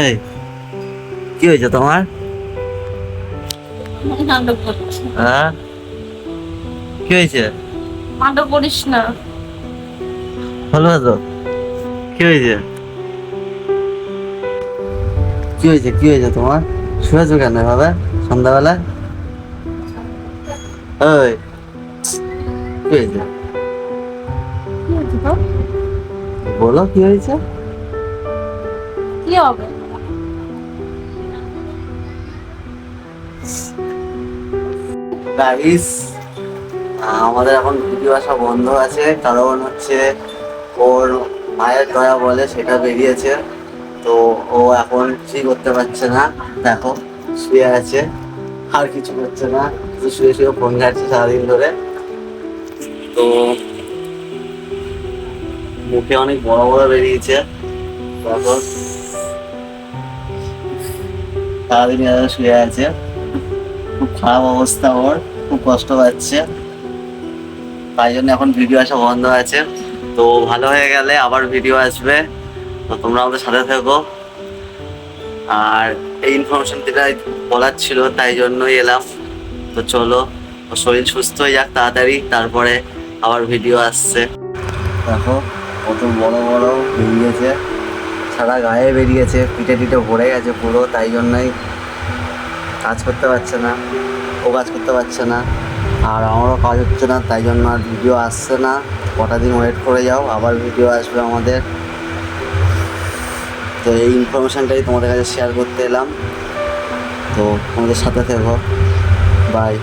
এই কি হয়েছে তোমার? হ্যাঁ? কি হয়েছে? নাটক করিস না। হলো তো কি হয়েছে? কি হয়েছে কি হয়েছে তোমার? শুয়েছো কেন এভাবে সন্ধ্যাবেলা? ওই কি হয়েছে? বলো কি হয়েছে? কি হবে? গাইস আমাদের এখন ভিডিও আসা বন্ধ আছে কারণ হচ্ছে ওর মায়ের দয়া বলে সেটা বেরিয়েছে তো ও এখন কিছুই করতে পারছে না দেখো শুয়ে আছে আর কিছু করছে না শুয়ে শুয়ে ফোন ঘাটছে সারাদিন ধরে। তো মুখে অনেক বড় বড় বেরিয়েছে। দেখো সারাদিন শুয়ে আছে। খুব খারাপ অবস্থা ওর, খুব কষ্ট পাচ্ছে। তাই জন্য এখন ভিডিও আসা বন্ধ আছে। তো ভালো হয়ে গেলে আবার ভিডিও আসবে। তো তোমরা আমাদের সাথে থেকো। আর এই ইনফরমেশনটা বলার ছিল তাই জন্যই এলাম। তো চলো শরীর সুস্থ হয়ে যাক তাড়াতাড়ি, তারপরে আবার ভিডিও আসছে। দেখো। কত বড় বড় বেরিয়েছে। সারা গায়ে বেরিয়েছে, পিঠে টিটে ভরে গেছে পুরো, তাই জন্যই কাজ করতে পারছে না, ও কাজ করতে পারছে না, আর আমারও কাজ হচ্ছে না, তাই জন্য আর ভিডিও আসছে না। কটা দিন ওয়েট করে যাও, আবার ভিডিও আসবে আমাদের। তো এই ইনফরমেশনটাই তোমাদের কাছে শেয়ার করতে এলাম। তো আমাদের সাথে থেকো। বাই